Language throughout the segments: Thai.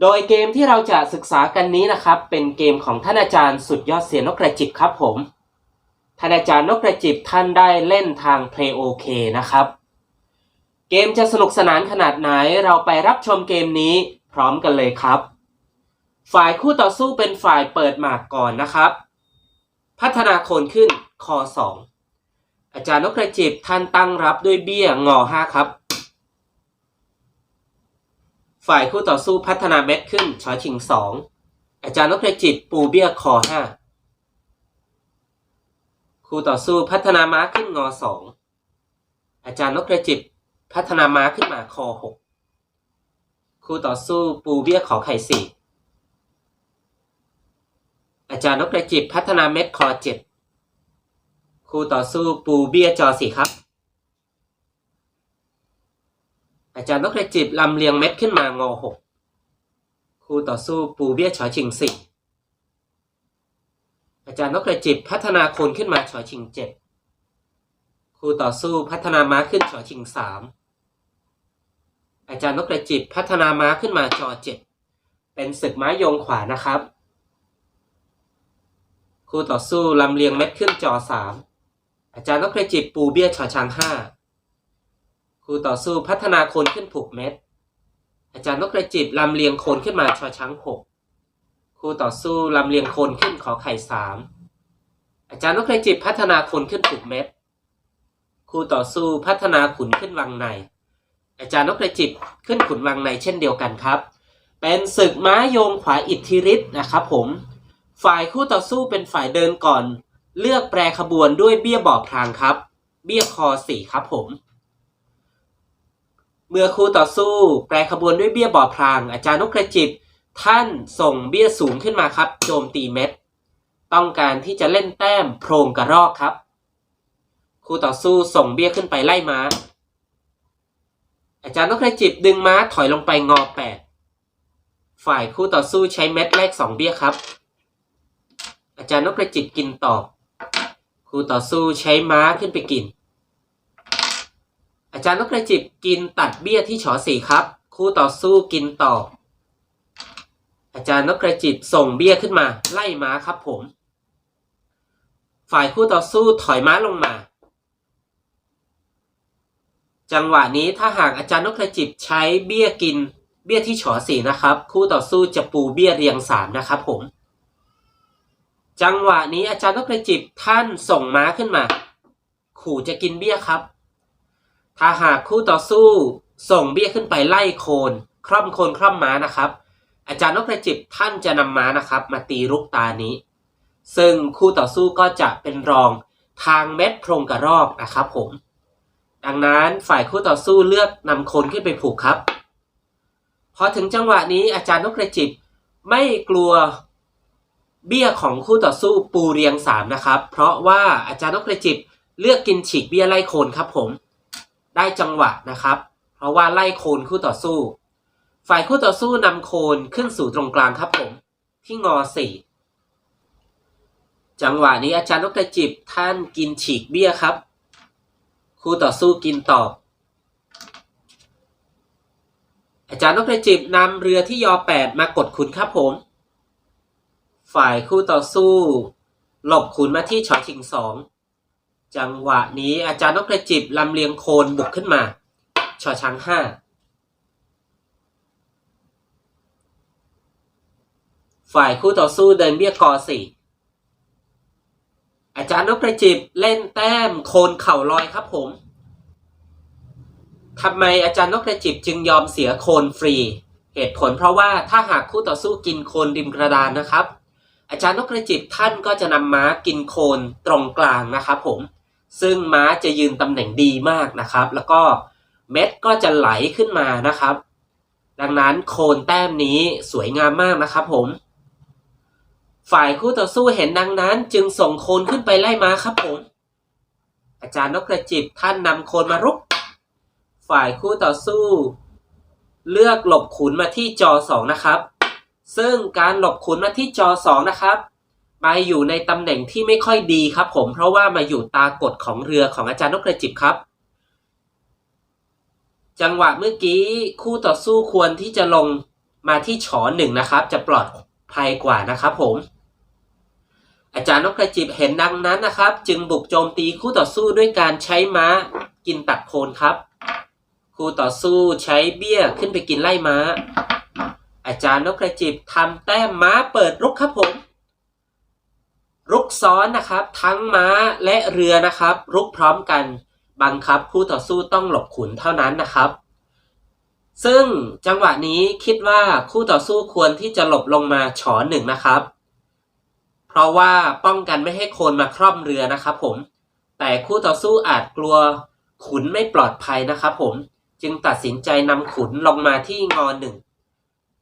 โดยเกมที่เราจะศึกษากันนี้นะครับ เป็นเกมของท่านอาจารย์สุดยอดเสียนกกระจิบครับผม ท่านอาจารย์นกกระจิบท่านได้เล่นทาง Play OK นะครับ เกมจะสนุกสนานขนาดไหนเราไปรับชมเกมนี้พร้อมกันเลยครับ ฝ่ายคู่ต่อสู้เป็นฝ่ายเปิดหมากก่อนนะครับ พัฒนาโคนขึ้นคอ2อาจารย์นกกระจิบท่านตั้งรับด้วยเบี้ยงอ5ครับ ฝ่ายคู่ต่อสู้พัฒนาเม็ดขึ้นชอชิงสองอาจารย์นพกระจิตปูเบี้ยคอห้าคู่ต่อสู้พัฒนาม้าขึ้นงอสองอาจารย์นพกระจิตพัฒนาม้าขึ้นมาคอหกคู่ต่อสู้ปูเบี้ยขอไข่สี่อาจารย์นพกระจิตพัฒนาเม็ดคอเจ็ดคู่ต่อสู้ปูเบี้ยจอสี่ครับ อาจารย์นกกระจิบลำเลียงเม็ดขึ้นมางอหกคู่ต่อสู้ปูเบี้ยฉอชิงสี่อาจารย์นกกระจิบพัฒนาโคนขึ้นมาฉอชิงเจ็ดคู่ต่อสู้พัฒนาม้าขึ้นฉอชิงสามอาจารย์นกกระจิบพัฒนาม้าขึ้นมาจอเจ็ดเป็นศึกม้ายงขวานะครับ คู่ต่อสู้ลำเลียงเม็ดขึ้นจอสามอาจารย์นกกระจิบปูเบี้ยฉอช้างห้า ครูต่อสู้พัฒนาโคนขึ้นผูกเม็ด อาจารย์นกกระจิบลำเลียงโคนขึ้นมาชอช้างหกครูต่อสู้ลำเลียงโคนขึ้นขอไข่สามอาจารย์นกกระจิบพัฒนาโคนขึ้นผูกเม็ดครูต่อสู้พัฒนาขุนขึ้นวังใน อาจารย์นกกระจิบขึ้นขุนวังในเช่นเดียวกันครับ เป็นศึกม้าโยงขวาอิทธิฤทธิ์นะครับผม ฝ่ายคู่ต่อสู้เป็นฝ่ายเดินก่อน เลือกแปรขบวนด้วยเบี้ยบอบพรางครับ เบี้ยคอสี่ครับผม เมื่อคู่ต่อสู้แปรขบวนด้วยเบี้ยบ่อพราง อาจารย์นกกระจิบ ท่านส่งเบี้ยสูงขึ้นมาครับ โจมตีเม็ด ต้องการที่จะเล่นแต้มโพรงกระรอกครับ คู่ต่อสู้ส่งเบี้ยขึ้นไปไล่ม้า อาจารย์นกกระจิบดึงม้าถอยลงไปงอแปดฝ่ายคู่ต่อสู้ใช้เม็ดแรกสองเบี้ยครับ อาจารย์นกกระจิบกินตอบคู่ต่อสู้ใช้ม้าขึ้นไปกิน อาจารย์นกกระจิบกินตัดเบี้ยที่ฉอสี่ครับ คู่ต่อสู้กินต่อ อาจารย์นกกระจิบส่งเบี้ยขึ้นมา ไล่ม้าครับผม ฝ่ายคู่ต่อสู้ถอยม้าลงมา จังหวะนี้ถ้าหากอาจารย์นกกระจิบใช้เบี้ยกินเบี้ยที่ฉอสี่นะครับ คู่ต่อสู้จะปูเบี้ยเรียงสามนะครับผม จังหวะนี้อาจารย์นกกระจิบท่านส่งม้าขึ้นมา ขู่จะกินเบี้ยครับ ถ้าหากคู่ต่อสู้ส่งเบี้ยขึ้นไปไล่โคน คร่อมโคนคร่อมม้านะครับ อาจารย์นกกระจิบท่านจะนำม้านะครับ มาตีรุกตานี้ ซึ่งคู่ต่อสู้ก็จะเป็นรองทางเม็ดโพรงกระรอกนะครับผม ดังนั้นฝ่ายคู่ต่อสู้เลือกนำโคนขึ้นไปผูกครับ พอถึงจังหวะนี้อาจารย์นกกระจิบไม่กลัวเบี้ยของคู่ต่อสู้ปูเรียงสามนะครับ เพราะว่าอาจารย์นกกระจิบเลือกกินฉีกเบี้ยไล่โคนครับผม ได้จังหวะนะครับ เพราะว่าไล่โคนคู่ต่อสู้ ฝ่ายคู่ต่อสู้นำโคนขึ้นสู่ตรงกลางครับผม ที่งอสี่จังหวะนี้อาจารย์นกกระจิบท่านกินฉีกเบี้ยครับ คู่ต่อสู้กินตอบ อาจารย์นกกระจิบนำเรือที่ยอแปดมากดขุนครับผม ฝ่ายคู่ต่อสู้ หลบขุนมาที่ชอชิงสอง จังหวะนี้อาจารย์นกกระจิบลำเลียงโคนบุกขึ้นมาชอช้างห้าฝ่ายคู่ต่อสู้เดินเบี้ยกอสี่อาจารย์นกกระจิบเล่นแต้มโคนเข่าลอยครับผมทำไมอาจารย์นกกระจิบจึงยอมเสียโคนฟรี เหตุผลเพราะว่าถ้าหากคู่ต่อสู้กินโคนริมกระดานนะครับ อาจารย์นกกระจิบท่านก็จะนำม้ากินโคนตรงกลางนะครับผม ซึ่งม้าจะยืนตำแหน่งดีมากนะครับ แล้วก็เม็ดก็จะไหลขึ้นมานะครับ ดังนั้นโคนแต้มนี้สวยงามมากนะครับผม ฝ่ายคู่ต่อสู้เห็นดังนั้น จึงส่งโคนขึ้นไปไล่ม้าครับผม อาจารย์นกกระจิบท่านนำโคนมารุก ฝ่ายคู่ต่อสู้ เลือกหลบขุนมาที่จอสองนะครับ ซึ่งการหลบขุนมาที่จอสองนะครับ ไปอยู่ในตำแหน่งที่ไม่ค่อยดีครับผมเพราะว่ามาอยู่ตากดของเรือของอาจารย์นกกระจิบครับ จังหวะเมื่อกี้คู่ต่อสู้ควรที่จะลงมาที่ฉอหนึ่งนะครับ จะปลอดภัยกว่านะครับผม อาจารย์นกกระจิบเห็นดังนั้นนะครับ จึงบุกโจมตีคู่ต่อสู้ด้วยการใช้ม้ากินตัดโคนครับ คู่ต่อสู้ใช้เบี้ยขึ้นไปกินไล่ม้า อาจารย์นกกระจิบทำแต้มม้าเปิดรุกครับผม รุกซ้อนนะครับ ทั้งม้าและเรือนะครับ รุกพร้อมกัน บังคับคู่ต่อสู้ต้องหลบขุนเท่านั้นนะครับ ซึ่งจังหวะนี้คิดว่าคู่ต่อสู้ควรที่จะหลบลงมาฉอหนึ่งนะครับ เพราะว่าป้องกันไม่ให้โคนมาคร่อมเรือนะครับผม แต่คู่ต่อสู้อาจกลัวขุนไม่ปลอดภัยนะครับ ผมจึงตัดสินใจนำขุนลงมาที่งอหนึ่ง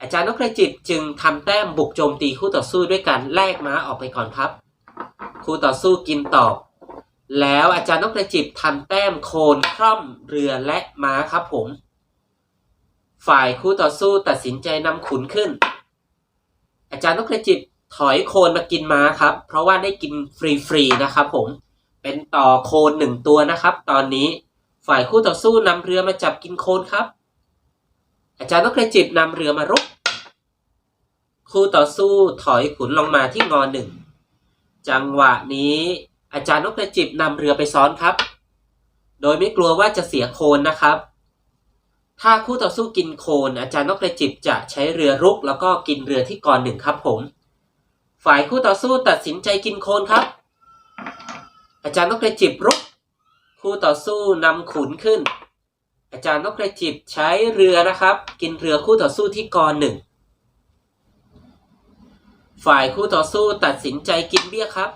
อาจารย์นกกระจิบจึงทำแต้มบุกโจมตีคู่ต่อสู้ด้วยการแลกม้าออกไปก่อนครับ ครูต่อสู้กินตอบแล้วอาจารย์นกกระจิบทำแต้มโคนคร่อมเรือและม้าครับผม ฝ่ายคู่ต่อสู้ตัดสินใจนำขุนขึ้น อาจารย์นกกระจิบถอยโคนมากินม้าครับ เพราะว่าได้กินฟรีๆนะครับผม เป็นต่อโคนหนึ่งตัวนะครับ ตอนนี้ฝ่ายคู่ต่อสู้นำเรือมาจับกินโคนครับ อาจารย์นกกระจิบนำเรือมารุกคู่ต่อสู้ถอยขุนลงมาที่งอหนึ่ง จังหวะนี้อาจารย์นกกระจิบนำเรือไปซ้อนครับ โดยไม่กลัวว่าจะเสียโคนนะครับ ถ้าคู่ต่อสู้กินโคนอาจารย์นกกระจิบจะใช้เรือรุก แล้วก็กินเรือที่ก่อนหนึ่งครับผม ฝ่ายคู่ต่อสู้ตัดสินใจกินโคนครับ อาจารย์นกกระจิบรุก คู่ต่อสู้นำขุนขึ้น อาจารย์นกกระจิบใช้เรือนะครับ กินเรือคู่ต่อสู้ที่กอหนึ่ง ฝ่ายคู่ต่อสู้ตัดสินใจกินเบี้ยครับ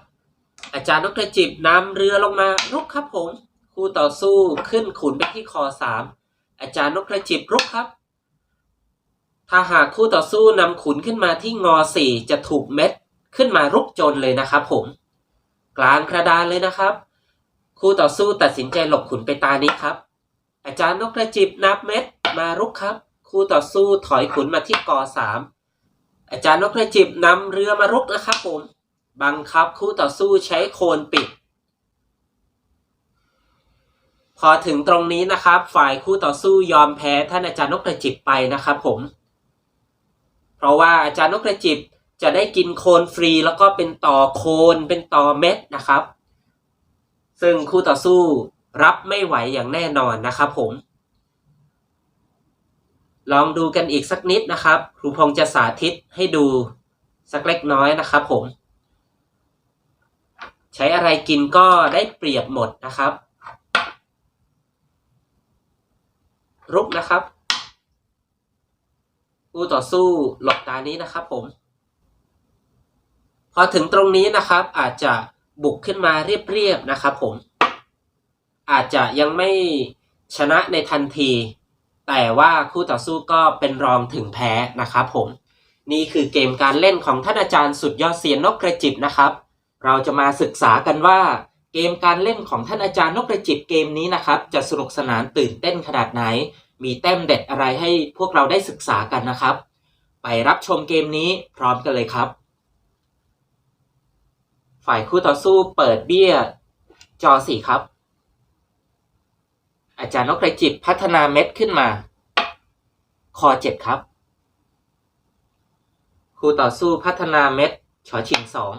อาจารย์นกกระจิบนำเรือลงมารุกครับผม คู่ต่อสู้ขึ้นขุนไปที่คอสามอาจารย์นกกระจิบรุกครับ ถ้าหากคู่ต่อสู้นำขุนขึ้นมาที่งอสี่จะถูกเม็ดขึ้นมารุกจนเลยนะครับผม กลางกระดานเลยนะครับ คู่ต่อสู้ตัดสินใจหลบขุนไปตานี้ครับ อาจารย์นกกระจิบนับเม็ดมารุกครับ คู่ต่อสู้ถอยขุนมาที่กอสาม อาจารย์นกกระจิบนำเรือมารุกนะครับผม บังคับคู่ต่อสู้ใช้โคนปิด พอถึงตรงนี้นะครับ ฝ่ายคู่ต่อสู้ยอมแพ้ท่านอาจารย์นกกระจิบไปนะครับผม เพราะว่าอาจารย์นกกระจิบจะได้กินโคนฟรีแล้วก็เป็นต่อโคนเป็นต่อเม็ดนะครับ ซึ่งคู่ต่อสู้รับไม่ไหวอย่างแน่นอนนะครับผม ลองดูกันอีกสักนิดนะครับ ครูพงษ์จะสาธิตให้ดูสักเล็กน้อยนะครับผม ใช้อะไรกินก็ได้เปรียบหมดนะครับ รุกนะครับคู่ต่อสู้หลบตานี้นะครับผมพอถึงตรงนี้นะครับอาจจะบุกขึ้นมาเรียบๆนะครับผม อาจจะยังไม่ชนะในทันที แต่ว่าคู่ต่อสู้ก็เป็นรองถึงแพ้นะครับผม นี่คือเกมการเล่นของท่านอาจารย์สุดยอดเซียนนกกระจิบนะครับ เราจะมาศึกษากันว่า เกมการเล่นของท่านอาจารย์นกกระจิบเกมนี้นะครับ จะสนุกสนานตื่นเต้นขนาดไหน มีแต้มเด็ดอะไรให้พวกเราได้ศึกษากันนะครับ ไปรับชมเกมนี้พร้อมกันเลยครับ ฝ่ายคู่ต่อสู้เปิดเบี้ย จอสี่ครับ อาจารย์นกกรจิบพัฒนาเม็ดขึ้นมา คอเจ็ดครับ คู่ต่อสู้พัฒนาเม็ดชอชิงสอง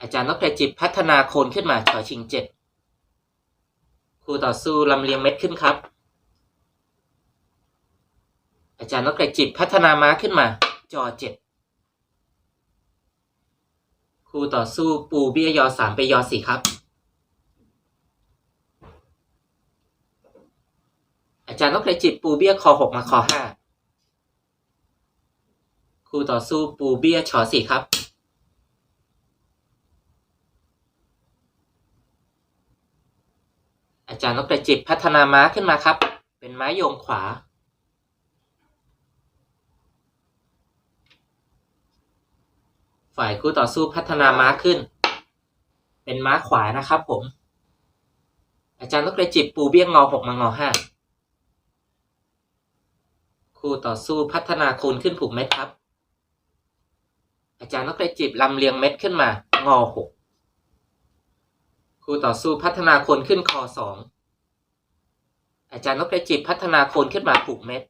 อาจารย์นกกรจิบพัฒนาโคนขึ้นมาชอชิงเจ็ดคู่ต่อสู้ลำเลียงเม็ดขึ้นครับ อาจารย์นกกรจิบพัฒนาม้าขึ้นมา จอเจ็ดคู่ต่อสู้ปูเบี้ยยอสามไปยอสี่ครับ อาจารย์นกกระจิบปูเบี้ยคอหกมาคอห้าคู่ต่อสู้ปูเบี้ยชอสี่ครับ อาจารย์นกกระจิบพัฒนาม้าขึ้นมาครับ เป็นม้าโยงขวา ฝ่ายคู่ต่อสู้พัฒนาม้าขึ้น เป็นม้าขวานะครับผม อาจารย์นกกระจิบปูเบี้ยงงอหกมางอห้า คู่ต่อสู้พัฒนาคูณขึ้นผูกเม็ดครับ อาจารย์นกกระจิบลำเลียงเม็ดขึ้นมางอหกคู่ต่อสู้พัฒนาโคนขึ้นคอสองอาจารย์นกกระจิบพัฒนาโคนขึ้นมาผูกเม็ด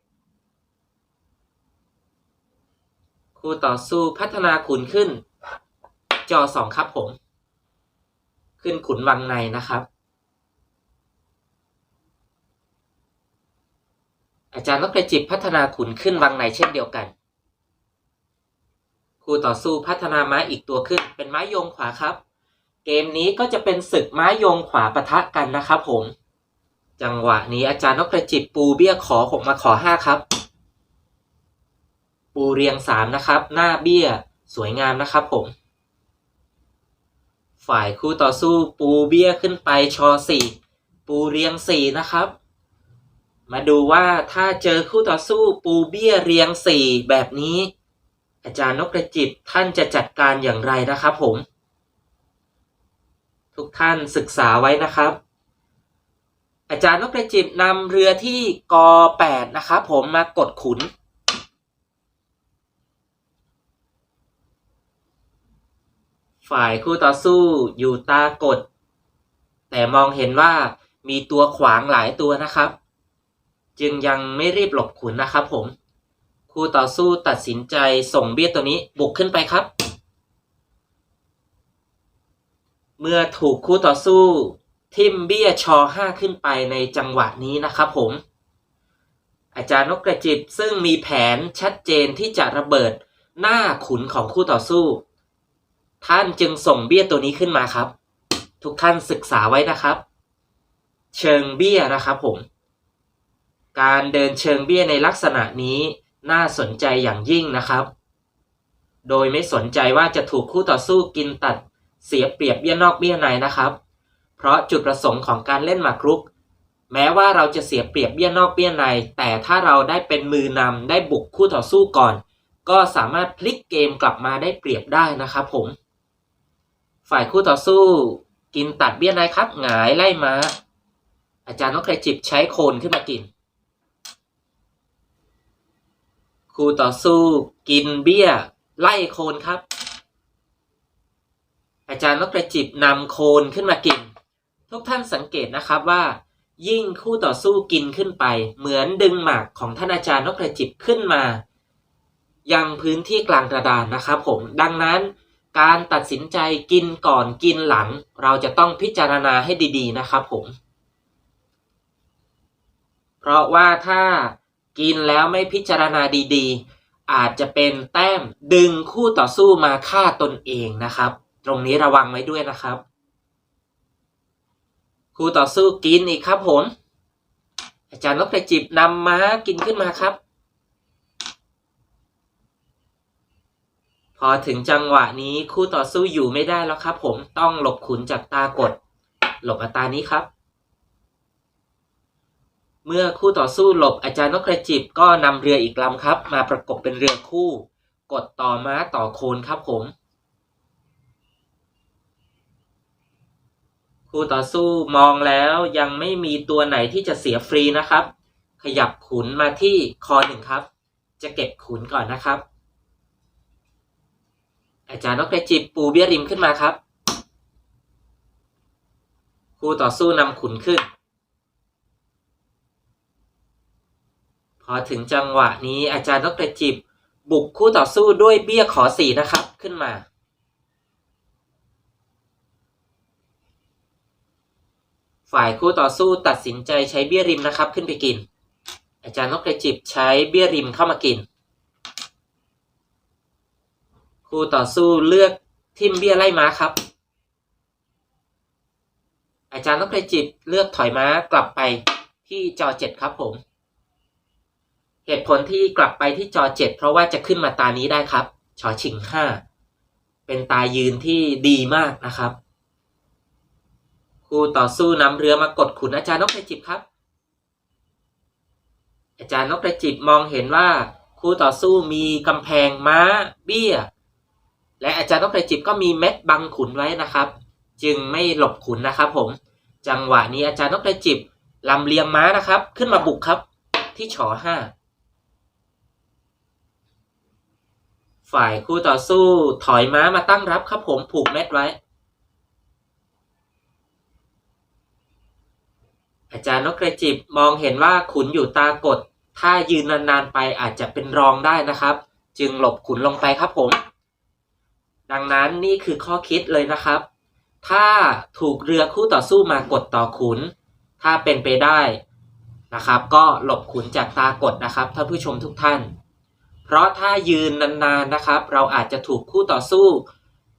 คู่ต่อสู้พัฒนาขุนขึ้น จอสองครับผม ขึ้นขุนวังในนะครับ อาจารย์นกกระจิบพัฒนาขุนขึ้นวังในเช่นเดียวกันคู่ต่อสู้พัฒนาม้าอีกตัวขึ้น เป็นม้ายงขวาครับ เกมนี้ก็จะเป็นศึกม้ายงขวาปะทะกันนะครับผม จังหวะนี้อาจารย์นกกระจิบปูเบี้ยขอหกมาขอห้าครับ ปูเรียงสามนะครับ หน้าเบี้ยสวยงามนะครับผม ฝ่ายคู่ต่อสู้ปูเบี้ยขึ้นไปชอสี่ปูเรียงสี่นะครับ มาดูว่าถ้าเจอคู่ต่อสู้ปูเบี้ยเรียงสี่แบบนี้ อาจารย์นกกระจิบท่านจะจัดการอย่างไรนะครับผม ทุกท่านศึกษาไว้นะครับ อาจารย์นกกระจิบนำเรือที่ก8นะครับผมมากดขุน ฝ่ายคู่ต่อสู้อยู่ตากด แต่มองเห็นว่ามีตัวขวางหลายตัวนะครับ จึงยังไม่รีบหลบขุนนะครับผมคู่ต่อสู้ตัดสินใจส่งเบี้ยตัวนี้บุกขึ้นไปครับ เมื่อถูกคู่ต่อสู้ ทิมเบี้ยชอห้าขึ้นไปในจังหวะนี้นะครับผม อาจารย์นกกระจิบซึ่งมีแผนชัดเจนที่จะระเบิดหน้าขุนของคู่ต่อสู้ ท่านจึงส่งเบี้ยตัวนี้ขึ้นมาครับ ทุกท่านศึกษาไว้นะครับ เชิงเบี้ยนะครับผม การเดินเชิงเบี้ยในลักษณะนี้น่าสนใจอย่างยิ่งนะครับ โดยไม่สนใจว่าจะถูกคู่ต่อสู้กินตัดเสียเปรียบเบี้ยนอกเบี้ยในนะครับ เพราะจุดประสงค์ของการเล่นหมากรุก แม้ว่าเราจะเสียเปรียบเบี้ยนอกเบี้ยใน แต่ถ้าเราได้เป็นมือนำได้บุกคู่ต่อสู้ก่อน ก็สามารถพลิกเกมกลับมาได้เปรียบได้นะครับผม ฝ่ายคู่ต่อสู้ กินตัดเบี้ยในครับหงายไล่มาอาจารย์นกกระจิบใช้โคนขึ้นมากิน คู่ต่อสู้กินเบี้ย ไล่โคนครับ อาจารย์นกกระจิบนำโคนขึ้นมากิน ทุกท่านสังเกตนะครับว่า ยิ่งคู่ต่อสู้กินขึ้นไป เหมือนดึงหมากของท่านอาจารย์นกกระจิบขึ้นมา ยังพื้นที่กลางกระดานนะครับผมดังนั้น การตัดสินใจกินก่อนกินหลัง เราจะต้องพิจารณาให้ดี ๆ นะครับผม เพราะว่าถ้า กินแล้วไม่พิจารณาดีๆ อาจจะเป็นแต้มดึงคู่ต่อสู้มาฆ่าตนเองนะครับ ตรงนี้ระวังไว้ด้วยนะครับ คู่ต่อสู้กินอีกครับผม อาจารย์นกกระจิบนำม้ากินขึ้นมาครับ พอถึงจังหวะนี้คู่ต่อสู้อยู่ไม่ได้แล้วครับ ผมต้องหลบขุนจากตากด หลบอัตานี้ครับ เมื่อคู่ต่อสู้หลบอาจารย์นกกระจิบก็นำเรืออีกลำครับ มาประกบเป็นเรือคู่ กดต่อม้าต่อโคนครับผม คู่ต่อสู้มองแล้วยังไม่มีตัวไหนที่จะเสียฟรีนะครับ ขยับขุนมาที่คอหนึ่งครับ จะเก็บขุนก่อนนะครับ อาจารย์นกกระจิบปูเบี้ยริมขึ้นมาครับ คู่ต่อสู้นำขุนขึ้น พอถึงจังหวะนี้อาจารย์นกกระจิบ บุกคู่ต่อสู้ด้วยเบี้ยขอสี่นะครับขึ้นมา ฝ่ายคู่ต่อสู้ตัดสินใจใช้เบี้ยริมนะครับ ขึ้นไปกิน อาจารย์นกกระจิบใช้เบี้ยริมเข้ามากิน คู่ต่อสู้เลือกทิมเบี้ยไล่ม้าครับ อาจารย์นกกระจิบเลือกถอยม้ากลับไปที่จอเจ็ดครับผม เหตุผลที่กลับไปที่จอเจ็ดเพราะว่าจะขึ้นมาตานี้ได้ครับชอชิงห้าเป็นตายืนที่ดีมากนะครับ คู่ต่อสู้นำเรือมากดขุนอาจารย์นกกระจิบครับ อาจารย์นกกระจิบมองเห็นว่า คู่ต่อสู้มีกำแพงม้าเบี้ย และอาจารย์นกกระจิบก็มีเม็ดบังขุนไว้นะครับ จึงไม่หลบขุนนะครับผมจังหวะนี้อาจารย์นกกระจิบลำเลียงม้านะครับ ขึ้นมาบุกครับ ที่ฉอห้า ฝ่ายคู่ต่อสู้ถอยม้ามาตั้งรับครับผมผูกเม็ดไว้ อาจารย์นกกระจิบมองเห็นว่าขุนอยู่ตากด ถ้ายืนนานๆไปอาจจะเป็นรองได้นะครับ จึงหลบขุนลงไปครับผม ดังนั้นนี่คือข้อคิดเลยนะครับ ถ้าถูกเรือคู่ต่อสู้มากดต่อขุน ถ้าเป็นไปได้นะครับ ก็หลบขุนจากตากดนะครับท่านผู้ชมทุกท่าน เพราะถ้ายืนนานๆนะครับ เราอาจจะถูกคู่ต่อสู้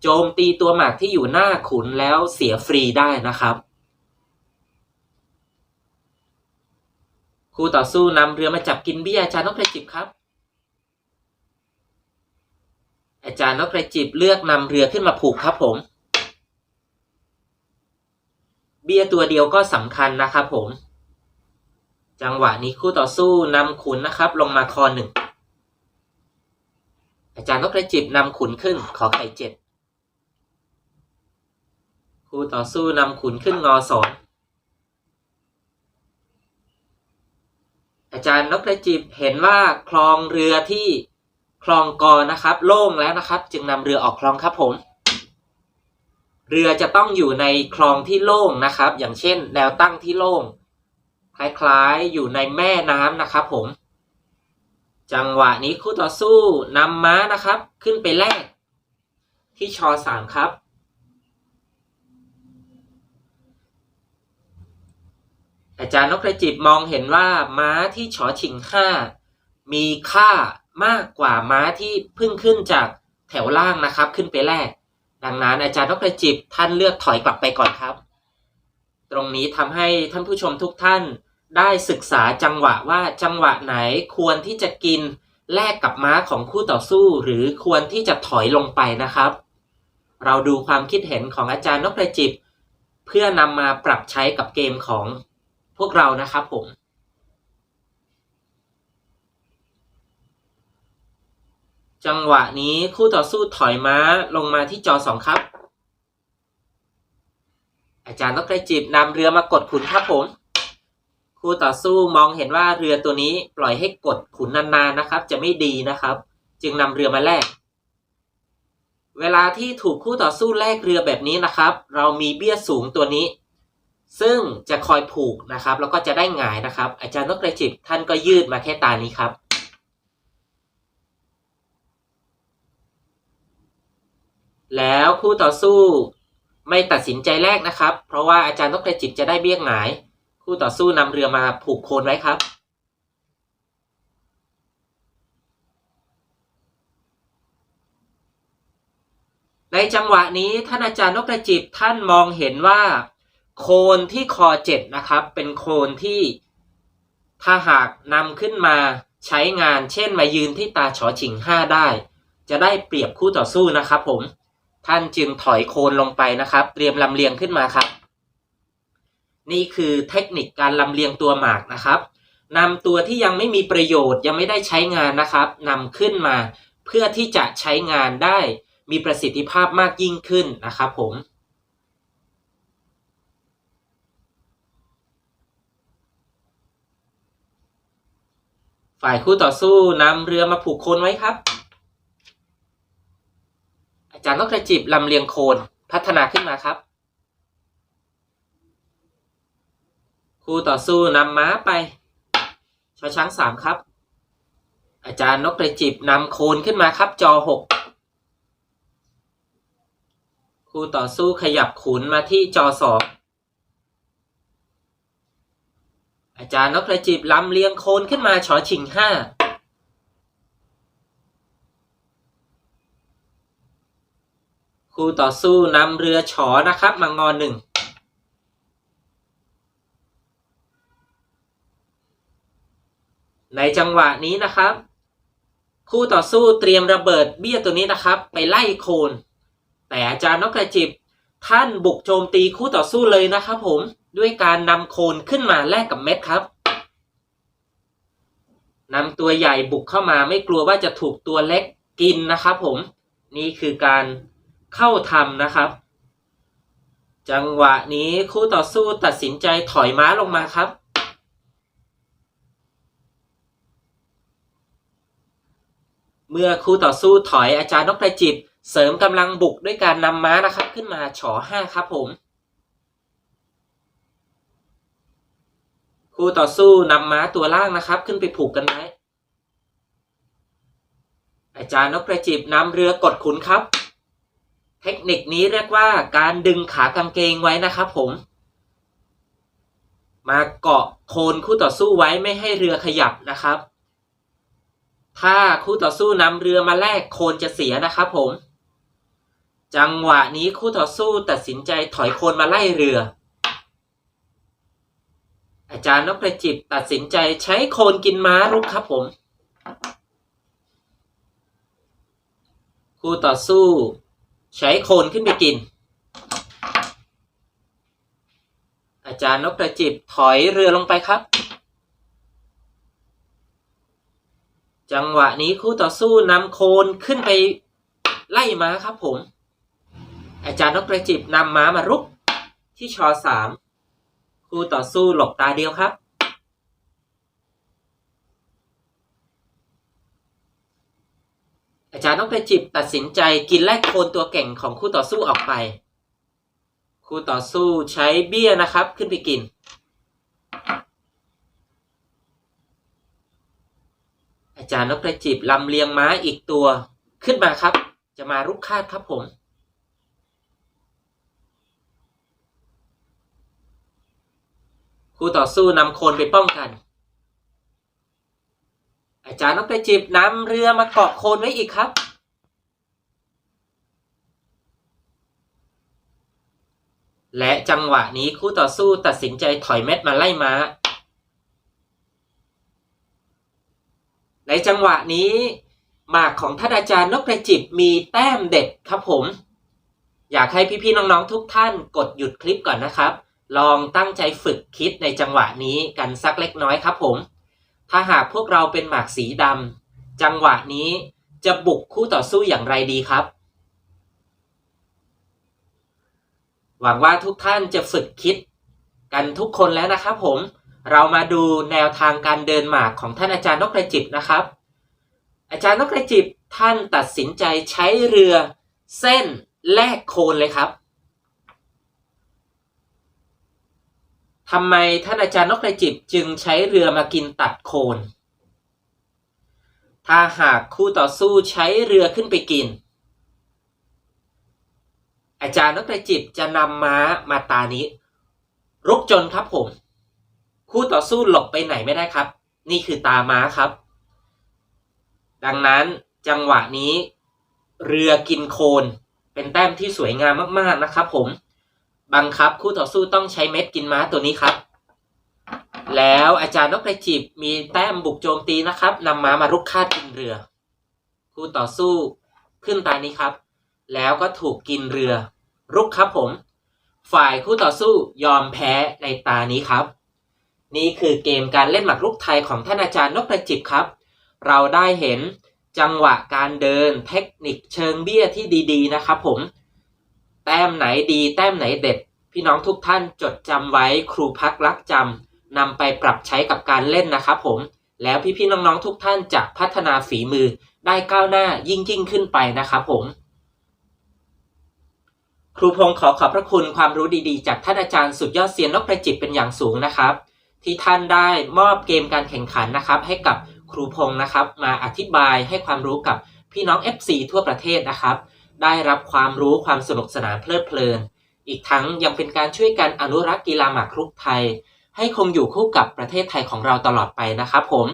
โจมตีตัวหมากที่อยู่หน้าขุนแล้วเสียฟรีได้นะครับ คู่ต่อสู้นำเรือมาจับกินเบี้ยอาจารย์นกกระจิบครับ อาจารย์นกกระจิบเลือกนำเรือขึ้นมาผูกครับผม เบี้ยตัวเดียวก็สำคัญนะครับผม จังหวะนี้คู่ต่อสู้นำขุนนะครับ ลงมาคอหนึ่ง อาจารย์นกกระจิบนำขุนขึ้น ขอไข่เจ็ดคู่ต่อสู้นำขุนขึ้นงอสองอาจารย์นกกระจิบเห็นว่าคลองเรือที่คลองกอนะครับ โล่งแล้วนะครับ จึงนำเรือออกคลองครับผม เรือจะต้องอยู่ในคลองที่โล่งนะครับ อย่างเช่น แนวตั้งที่โล่งคล้ายๆอยู่ในแม่น้ำนะครับผม จังหวะนี้คู่ต่อสู้นำม้านะครับ ขึ้นไปแลกที่ชอสามครับ อาจารย์นกกระจิบมองเห็นว่าม้าที่ชอชิงห้ามีค่ามากกว่าม้าที่เพิ่งขึ้นจากแถวล่างนะครับ ขึ้นไปแรก ดังนั้นอาจารย์นกกระจิบท่านเลือกถอยกลับไปก่อนครับ ตรงนี้ทำให้ท่านผู้ชมทุกท่าน ได้ศึกษาจังหวะว่าจังหวะไหนควรที่จะกินแลกกับม้าของคู่ต่อสู้ หรือควรที่จะถอยลงไปนะครับ เราดูความคิดเห็นของอาจารย์นกกระจิบ เพื่อนำมาปรับใช้กับเกมของพวกเรานะครับผมจังหวะนี้คู่ต่อสู้ถอยม้าลงมาที่จอสองครับ อาจารย์นกกระจิบนำเรือมากดขุนครับผม คู่ต่อสู้มองเห็นว่าเรือตัวนี้ปล่อยให้กดขุนนานๆนะครับ จะไม่ดีนะครับ จึงนำเรือมาแลกเวลาที่ถูกคู่ต่อสู้แลกเรือแบบนี้นะครับ เรามีเบี้ยสูงตัวนี้ ซึ่งจะคอยผูกนะครับ แล้วก็จะได้หงายนะครับ อาจารย์นกกระจิบท่านก็ยืดมาแค่ตานี้ครับแล้วคู่ต่อสู้ไม่ตัดสินใจแรกนะครับ เพราะว่าอาจารย์นกกระจิบจะได้เบี้ยหงาย คู่ต่อสู้นำเรือมาผูกโคนไว้ครับในจังหวะนี้ท่านอาจารย์นกกระจิบท่านมองเห็นว่า โคนที่คอเจ็ดนะครับ เป็นโคนที่ถ้าหากนำขึ้นมาใช้งานเช่นมายืนที่ตาฉอฉิงห้าได้ จะได้เปรียบคู่ต่อสู้นะครับผม ท่านจึงถอยโคนลงไปนะครับ เตรียมลำเลียงขึ้นมาครับ นี่คือเทคนิคการลำเลียงตัวหมากนะครับนำตัวที่ยังไม่มีประโยชน์ยังไม่ได้ใช้งานนะครับนำขึ้นมา เพื่อที่จะใช้งานได้มีประสิทธิภาพมากยิ่งขึ้นนะครับผมฝ่ายคู่ต่อสู้นำเรือมาผูกโคนไว้ครับ อาจารย์นกกระจิบลำเลียงโคนพัฒนาขึ้นมาครับ คู่ต่อสู้นำม้าไปชอช้างสามครับ อาจารย์นกกระจิบนำโคนขึ้นมาครับ จอหกคู่ต่อสู้ขยับขุนมาที่จอสองอาจารย์นกกระจิบลำเลียงโคนขึ้นมาชอชิงห้าคู่ต่อสู้นำเรือฉอนะครับมางอนหนึ่ง ในจังหวะนี้นะครับ คู่ต่อสู้เตรียมระเบิดเบี้ยตัวนี้นะครับ ไปไล่โคน แต่อาจารย์นกกระจิบ ท่านบุกโจมตีคู่ต่อสู้เลยนะครับ ผมด้วยการนำโคนขึ้นมาแลกกับเม็ดครับนำตัวใหญ่บุกเข้ามาไม่กลัวว่าจะถูกตัวเล็กกินนะครับ ผมนี่คือการเข้าทำนะครับ จังหวะนี้คู่ต่อสู้ตัดสินใจถอยม้าลงมาครับ เมื่อคู่ต่อสู้ถอยอาจารย์นกกระจิบเสริมกำลังบุกด้วยการนำม้านะครับ ขึ้นมาฉอห้าครับผม คู่ต่อสู้นำม้าตัวล่างนะครับ ขึ้นไปผูกกันไว้ออาจารย์นกกระจิบนำเรือกดขุนครับ เทคนิคนี้เรียกว่าการดึงขากางเกงไว้นะครับผม มาเกาะโคนคู่ต่อสู้ไว้ไม่ให้เรือขยับนะครับ ถ้าคู่ต่อสู้นำเรือมาแลกโคนจะเสียนะครับผม จังหวะนี้คู่ต่อสู้ตัดสินใจถอยโคนมาไล่เรือ อาจารย์นกกระจิบตัดสินใจใช้โคนกินม้ารุกครับผม คู่ต่อสู้ ใช้โคนขึ้นไปกิน อาจารย์นกกระจิบถอยเรือลงไปครับ จังหวะนี้คู่ต่อสู้นำโคนขึ้นไปไล่ม้าครับผม อาจารย์นกกระจิบนำม้ามารุกที่ชอสามคู่ต่อสู้หลบตาเดียวครับ อาจารย์นกกระจิบตัดสินใจกินแลกโคนตัวเก่งของคู่ต่อสู้ออกไป คู่ต่อสู้ใช้เบี้ยนะครับขึ้นไปกิน อาจารย์นกกระจิบลำเลียงม้าอีกตัวขึ้นมาครับ จะมารุกคาดครับผม คู่ต่อสู้นำโคนไปป้องกัน อาจารย์นกกระจิบนำเรือมาเกาะโคนไว้อีกครับและจังหวะนี้คู่ต่อสู้ตัดสินใจถอยเม็ดมาไล่ม้า ในจังหวะนี้หมากของท่านอาจารย์นกกระจิบมีแต้มเด็ดครับผม อยากให้พี่ๆน้องๆทุกท่านกดหยุดคลิปก่อนนะครับ ลองตั้งใจฝึกคิดในจังหวะนี้กันสักเล็กน้อยครับผม ถ้าหากพวกเราเป็นหมากสีดำจังหวะนี้จะบุกคู่ต่อสู้อย่างไรดีครับ หวังว่าทุกท่านจะฝึกคิดกันทุกคนแล้วนะครับผม เรามาดูแนวทางการเดินหมากของท่านอาจารย์นกกระจิบนะครับ อาจารย์นกกระจิบท่านตัดสินใจใช้เรือเส้นแลกโคนเลยครับทำไมท่านอาจารย์นกกระจิบจึงใช้เรือมากินตัดโคน ถ้าหากคู่ต่อสู้ใช้เรือขึ้นไปกิน อาจารย์นกกระจิบจะนำม้ามาตานี้ รุกจนครับผม คู่ต่อสู้หลบไปไหนไม่ได้ครับ นี่คือตาม้าครับ ดังนั้นจังหวะนี้ เรือกินโคนเป็นแต้มที่สวยงามมากๆนะครับ ผมบังคับคู่ต่อสู้ต้องใช้เม็ดกินม้าตัวนี้ครับ แล้วอาจารย์นกกระจิบมีแต้มบุกโจมตีนะครับนำม้ามารุกคากินเรือ คู่ต่อสู้ขึ้นตานี้ครับ แล้วก็ถูกกินเรือ รุกครับผม ฝ่ายคู่ต่อสู้ยอมแพ้ในตานี้ครับ นี่คือเกมการเล่นหมากรุกไทยของท่านอาจารย์นกกระจิบครับ เราได้เห็นจังหวะการเดินเทคนิคเชิงเบี้ยที่ดีๆ นะครับผม แต้มไหนดีแต้มไหนเด็ด พี่น้องทุกท่านจดจำไว้ครูพักรักจำนำไปปรับใช้กับการเล่นนะครับผม แล้วพี่ๆน้องๆทุกท่านจะพัฒนาฝีมือได้ก้าวหน้ายิ่งยิ่งขึ้นไปนะครับผม ครูพงศ์ขอขอบพระคุณความรู้ดีๆ จากท่านอาจารย์สุดยอดเซียนนกกระจิบเป็นอย่างสูงนะครับ ที่ท่านได้มอบเกมการแข่งขันนะครับ ให้กับครูพงศ์นะครับ มาอธิบายให้ความรู้กับพี่น้อง FC ทั่วประเทศนะครับ ได้รับความรู้ความสนุกสนานเพลิดเพลิน อีกทั้งยังเป็นการช่วยกันอนุรักษ์กีฬาหมากรุกไทย ให้คงอยู่คู่กับประเทศไทยของเราตลอดไปนะครับผม